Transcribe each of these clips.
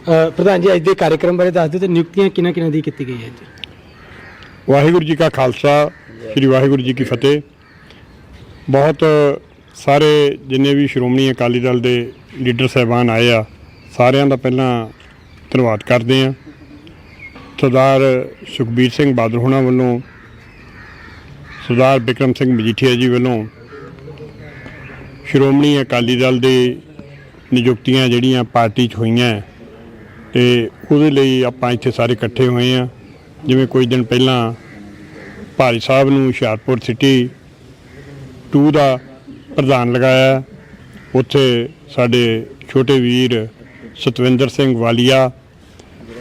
ਅ, ਪ੍ਰਧਾਨ ਜੀ ਅੱਜ ਦੇ ਕਾਰਜਕ੍ਰਮ ਬਾਰੇ ਦੱਸ ਦਿਓ ਤੇ ਨਿਯੁਕਤੀਆਂ ਕਿਹਨਾਂ ਕਿਹਨਾਂ ਦੀ ਕੀਤੀ ਗਈ ਹੈ ਜੀ ਵਾਹਿਗੁਰੂ ਜੀ ਕਾ ਖਾਲਸਾ ਸ੍ਰੀ ਵਾਹਿਗੁਰੂ ਜੀ ਕੀ ਫਤਿਹ। ਬਹੁਤ ਸਾਰੇ ਜਿੰਨੇ ਵੀ ਸ਼੍ਰੋਮਣੀ ਅਕਾਲੀ ਦਲ ਦੇ ਲੀਡਰ ਸਾਹਿਬਾਨ ਆਏ ਆ ਸਾਰਿਆਂ ਦਾ ਪਹਿਲਾਂ ਧੰਨਵਾਦ ਕਰਦੇ ਆ ਸਰਦਾਰ ਸੁਖਬੀਰ ਸਿੰਘ ਬਾਦਲ ਹੋਣਾ ਵੱਲੋਂ ਸਰਦਾਰ ਬਿਕਰਮ ਸਿੰਘ ਮਜੀਠੀਆ ਜੀ ਵੱਲੋਂ ਸ਼੍ਰੋਮਣੀ ਅਕਾਲੀ ਦਲ ਦੇ ਨਿਯੁਕਤੀਆਂ ਜਿਹੜੀਆਂ ਪਾਰਟੀ 'ਚ ਹੋਈਆਂ ਤੇ ਉਹਦੇ ਲਈ ਆਪਾਂ ਇੱਥੇ ਸਾਰੇ ਇਕੱਠੇ ਹੋਏ ਆ ਜਿਵੇਂ ਕੁਝ ਦਿਨ ਪਹਿਲਾਂ ਭਾਰੀ ਸਾਹਿਬ ਨੂੰ ਹੁਸ਼ਿਆਰਪੁਰ ਸਿਟੀ 2 ਦਾ ਪ੍ਰਧਾਨ ਲਗਾਇਆ। ਉੱਥੇ ਸਾਡੇ ਛੋਟੇ ਵੀਰ ਸਤਵਿੰਦਰ ਸਿੰਘ ਵਾਲੀਆ,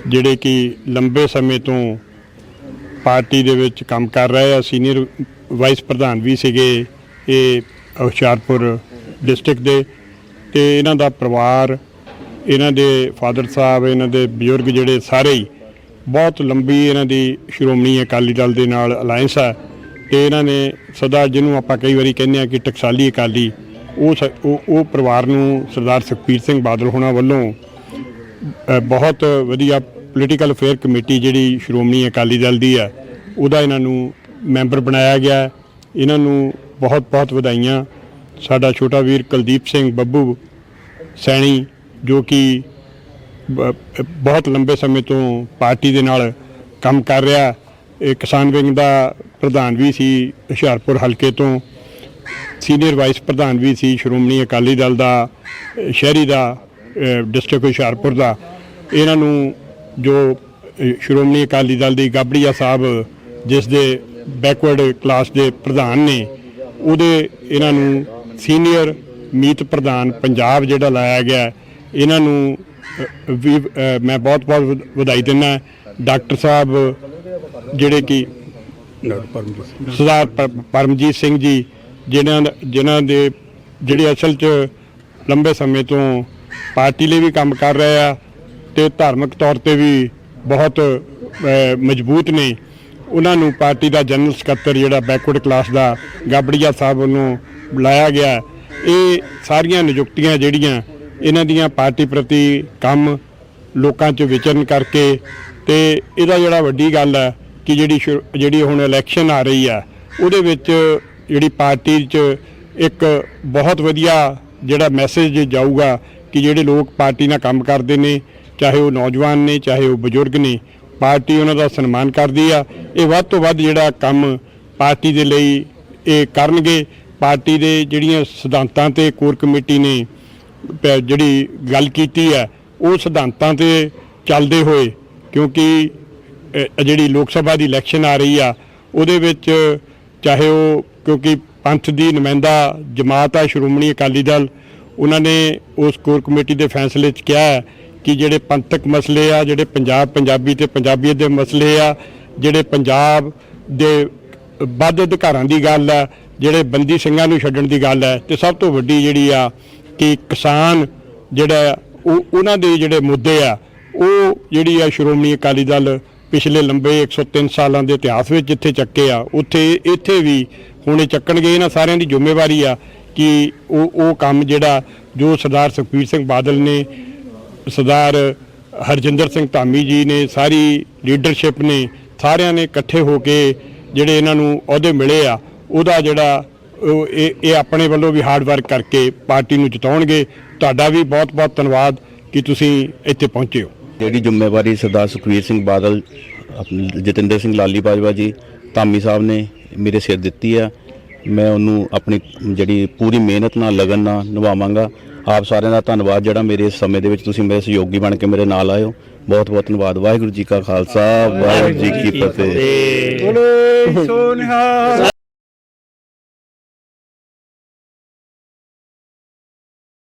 ਜਿਹੜੇ ਕਿ ਲੰਬੇ ਸਮੇਂ ਤੋਂ ਪਾਰਟੀ ਦੇ ਵਿੱਚ ਕੰਮ ਕਰ ਰਹੇ ਆ। ਸੀਨੀਅਰ ਵਾਈਸ ਪ੍ਰਧਾਨ ਵੀ ਸੀਗੇ ਇਹ ਹੁਸ਼ਿਆਰਪੁਰ ਡਿਸਟ੍ਰਿਕਟ ਦੇ। ਤੇ ਇਹਨਾਂ ਦਾ ਪਰਿਵਾਰ ਇਹਨਾਂ ਦੇ ਫਾਦਰ ਸਾਹਿਬ, ਇਹਨਾਂ ਦੇ ਬਜ਼ੁਰਗ ਜਿਹੜੇ ਸਾਰੇ ਹੀ ਬਹੁਤ ਲੰਬੀ ਇਹਨਾਂ ਦੀ ਸ਼੍ਰੋਮਣੀ ਅਕਾਲੀ ਦਲ ਦੇ ਨਾਲ ਅਲਾਈਅੰਸ ਹੈ ਤੇ ਇਹਨਾਂ ਨੇ ਸਦਾ ਜਿਹਨੂੰ ਆਪਾਂ ਕਈ ਵਾਰੀ ਕਹਿੰਦੇ ਆ ਕਿ ਟਕਸਾਲੀ ਅਕਾਲੀ, ਉਹ ਸ- ਉਹ ਉਹ ਪਰਿਵਾਰ ਨੂੰ ਸਰਦਾਰ ਸੁਖਬੀਰ ਸਿੰਘ ਬਾਦਲ ਹੋਣਾ ਵੱਲੋਂ ਬਹੁਤ ਵਧੀਆ ਪੋਲੀਟੀਕਲ ਅਫੇਅਰ ਕਮੇਟੀ ਜਿਹੜੀ ਸ਼੍ਰੋਮਣੀ ਅਕਾਲੀ ਦਲ ਦੀ ਹੈ ਉਹਦਾ ਇਹਨਾਂ ਨੂੰ ਮੈਂਬਰ ਬਣਾਇਆ ਗਿਆ। ਇਹਨਾਂ ਨੂੰ ਬਹੁਤ ਬਹੁਤ ਵਧਾਈਆਂ। ਸਾਡਾ ਛੋਟਾ ਵੀਰ ਕੁਲਦੀਪ ਸਿੰਘ ਬੱਬੂ ਸੈਣੀ ਜੋ ਕਿ ਬਹੁਤ ਲੰਬੇ ਸਮੇਂ ਤੋਂ ਪਾਰਟੀ ਦੇ ਨਾਲ ਕੰਮ ਕਰ ਰਿਹਾ। ਇਹ ਕਿਸਾਨ ਵਿੰਗ ਦਾ ਪ੍ਰਧਾਨ ਵੀ ਸੀ, ਹੁਸ਼ਿਆਰਪੁਰ ਹਲਕੇ ਤੋਂ। ਸੀਨੀਅਰ ਵਾਈਸ ਪ੍ਰਧਾਨ ਵੀ ਸੀ, ਸ਼੍ਰੋਮਣੀ ਅਕਾਲੀ ਦਲ ਦਾ, ਸ਼ਹਿਰੀ ਦਾ ਡਿਸਟ੍ਰਿਕਟ ਹੁਸ਼ਿਆਰਪੁਰ ਦਾ। ਇਹਨਾਂ ਨੂੰ ਜੋ ਸ਼੍ਰੋਮਣੀ ਅਕਾਲੀ ਦਲ ਦੀ ਗਾਬੜੀਆ ਸਾਹਿਬ, ਜਿਸ ਦੇ ਬੈਕਵਰਡ ਕਲਾਸ ਦੇ ਪ੍ਰਧਾਨ ਨੇ, ਉਹਦੇ ਇਹਨਾਂ ਨੂੰ ਸੀਨੀਅਰ ਮੀਤ ਪ੍ਰਧਾਨ ਪੰਜਾਬ ਜਿਹੜਾ ਲਾਇਆ ਗਿਆ। ਇਹਨਾਂ ਨੂੰ ਵੀ ਮੈਂ ਬਹੁਤ ਬਹੁਤ ਵਧ- ਵਧਾਈ ਦਿੰਦਾ ਡਾਕਟਰ ਸਾਹਿਬ, ਜਿਹੜੇ ਕਿ ਸਰਦਾਰ ਪਰਮਜੀਤ ਸਿੰਘ ਜੀ, ਜਿਨ੍ਹਾਂ ਦਾ- ਜਿਨ੍ਹਾਂ ਦੇ, ਜਿਹੜੇ ਅਸਲ 'ਚ ਲੰਬੇ ਸਮੇਂ ਤੋਂ ਪਾਰਟੀ ਲਈ ਵੀ ਕੰਮ ਕਰ ਰਹੇ ਆ ਤੇ ਧਾਰਮਿਕ ਤੌਰ ਤੇ ਵੀ ਬਹੁਤ ਮਜ਼ਬੂਤ ਨੇ। ਉਹਨਾਂ ਨੂੰ ਪਾਰਟੀ ਦਾ ਜਨਰਲ ਸਕੱਤਰ ਜਿਹੜਾ ਬੈਕਵਰਡ ਕਲਾਸ ਦਾ ਗਾਬੜੀਆ ਸਾਹਿਬ ਵੱਲੋਂ ਬੁਲਾਇਆ ਗਿਆ। ਇਹ ਸਾਰੀਆਂ ਨਿਯੁਕਤੀਆਂ ਜਿਹੜੀਆਂ ਇਹਨਾਂ ਦੀਆਂ ਪਾਰਟੀ ਪ੍ਰਤੀ ਕੰਮ ਲੋਕਾਂ 'ਚ ਵਿਚਰਨ ਕਰਕੇ ਤੇ ਇਹਦਾ ਜਿਹੜਾ ਵੱਡੀ ਗੱਲ ਹੈ ਕਿ ਜਿਹੜੀ ਸ਼ੁਰੂ- ਜਿਹੜੀ ਹੁਣ ਇਲੈਕਸ਼ਨ ਆ ਰਹੀ ਆ ਉਹਦੇ ਵਿੱਚ ਜਿਹੜੀ ਪਾਰਟੀ 'ਚ ਇੱਕ ਬਹੁਤ ਵਧੀਆ ਜਿਹੜਾ ਮੈਸੇਜ ਜਾਊਗਾ ਕਿ ਜਿਹੜੇ ਲੋਕ ਪਾਰਟੀ ਨਾਲ ਕੰਮ ਕਰਦੇ ਨੇ, ਚਾਹੇ ਉਹ ਨੌਜਵਾਨ ਨੇ, ਚਾਹੇ ਉਹ ਬਜ਼ੁਰਗ ਨੇ, ਪਾਰਟੀ ਉਹਨਾਂ ਦਾ ਸਨਮਾਨ ਕਰਦੀ ਆ। ਇਹ ਵੱਧ ਤੋਂ ਵੱਧ ਜਿਹੜਾ ਕੰਮ ਪਾਰਟੀ ਦੇ ਲਈ ਇਹ ਕਰਨਗੇ। ਪਾਰਟੀ ਦੇ ਜਿਹੜੀਆਂ ਸਿਧਾਂਤਾਂ ਤੇ ਕੋਰ ਕਮੇਟੀ ਨੇ ਜਿਹੜੀ ਗੱਲ ਕੀਤੀ ਹੈ, ਉਹ ਸਿਧਾਂਤਾਂ ਤੇ ਚੱਲਦੇ ਹੋਏ, ਕਿਉਂਕਿ ਜਿਹੜੀ ਲੋਕ ਸਭਾ ਦੀ ਇਲੈਕਸ਼ਨ ਆ ਰਹੀ ਆ, ਉਹਦੇ ਵਿੱਚ ਚਾਹੇ ਉਹ, ਕਿਉਂਕਿ ਪੰਥ ਦੀ ਨੁਮਾਇੰਦਾ ਜਮਾਤ ਆ, ਸ਼੍ਰੋਮਣੀ ਅਕਾਲੀ ਦਲ, ਉਹਨਾਂ ਨੇ ਉਸ ਕੋਰ ਕਮੇਟੀ ਦੇ ਫੈਸਲੇ 'ਚ ਕਿਹਾ ਹੈ ਕਿ ਜਿਹੜੇ ਪੰਥਕ ਮਸਲੇ ਆ, ਜਿਹੜੇ ਪੰਜਾਬ, ਪੰਜਾਬੀ ਤੇ ਪੰਜਾਬੀਅਤ ਦੇ ਮਸਲੇ ਆ, ਜਿਹੜੇ ਪੰਜਾਬ ਦੇ ਵੱਧ ਅਧਿਕਾਰਾਂ ਦੀ ਗੱਲ ਆ ਜਿਹੜੇ ਬੰਦੀ ਸਿੰਘਾਂ ਨੂੰ ਛੱਡਣ ਦੀ ਗੱਲ ਹੈ, ਤੇ ਸਭ ਤੋਂ ਵੱਡੀ ਜਿਹੜੀ ਆ ਕਿ ਕਿਸਾਨ ਜਿਹੜਾ ਉਹ ਉਹਨਾਂ ਦੇ ਜਿਹੜੇ ਮੁੱਦੇ ਆ, ਉਹ ਜਿਹੜੀ ਆ ਸ਼੍ਰੋਮਣੀ ਅਕਾਲੀ ਦਲ ਪਿਛਲੇ ਲੰਬੇ 103 ਸਾਲਾਂ ਦੇ ਇਤਿਹਾਸ ਵਿੱਚ ਜਿੱਥੇ ਚੱਕੇ ਆ, ਉੱਥੇ ਇੱਥੇ ਵੀ ਹੁਣੇ ਚੱਕਣਗੇ। ਇਹਨਾਂ ਸਾਰਿਆਂ ਦੀ ਜ਼ਿੰਮੇਵਾਰੀ ਆ ਕਿ ਉਹ ਉਹ ਕੰਮ ਜਿਹੜਾ ਜੋ ਸਰਦਾਰ ਸੁਖਬੀਰ ਸਿੰਘ ਬਾਦਲ ਨੇ, ਸਰਦਾਰ ਹਰਜਿੰਦਰ ਸਿੰਘ ਧਾਮੀ ਜੀ ਨੇ, ਸਾਰੀ ਲੀਡਰਸ਼ਿਪ ਨੇ, ਸਾਰਿਆਂ ਨੇ ਇਕੱਠੇ ਹੋ ਕੇ ਜਿਹੜੇ ਇਹਨਾਂ ਨੂੰ ਅਹੁਦੇ ਮਿਲੇ ਆ, ਉਹਦਾ ਜਿਹੜਾ ਇਹ ਇਹ ਆਪਣੇ ਵੱਲੋਂ ਵੀ ਹਾਰਡ ਵਰਕ ਕਰਕੇ ਪਾਰਟੀ ਨੂੰ ਜਿਤਾਉਣਗੇ। ਤੁਹਾਡਾ ਵੀ ਬਹੁਤ-ਬਹੁਤ ਧੰਨਵਾਦ ਕਿ ਤੁਸੀਂ ਇੱਥੇ ਪਹੁੰਚੇ ਹੋ। ਜਿਹੜੀ ਜ਼ਿੰਮੇਵਾਰੀ ਸਰਦਾਰ ਸੁਖਵੀਰ ਸਿੰਘ ਬਾਦਲ ਜਤਿੰਦਰ ਸਿੰਘ ਲਾਲੀ ਬਾਜਵਾ ਜੀ ਧਾਮੀ ਸਾਹਿਬ ਨੇ ਮੇਰੇ ਸਿਰ ਦਿੱਤੀ ਆ। ਮੈਂ ਉਹਨੂੰ ਆਪਣੀ ਜਿਹੜੀ ਪੂਰੀ ਮਿਹਨਤ ਨਾਲ ਲਗਨ ਨਾਲ ਨਿਭਾਵਾਂਗਾ। ਆਪ ਸਾਰਿਆਂ ਦਾ ਧੰਨਵਾਦ ਜਿਹੜਾ ਮੇਰੇ ਇਸ ਸਮੇਂ ਦੇ ਵਿੱਚ ਤੁਸੀਂ ਮੇਰੇ ਸਹਿਯੋਗੀ ਬਣ ਕੇ ਮੇਰੇ ਨਾਲ ਹੋ। ਬਹੁਤ ਬਹੁਤ ਧੰਨਵਾਦ। ਵਾਹਿਗੁਰੂ ਜੀ ਕਾ ਖਾਲਸਾ ਵਾਹਿਗੁਰੂ ਜੀ ਕੀ ਫਤਿਹ।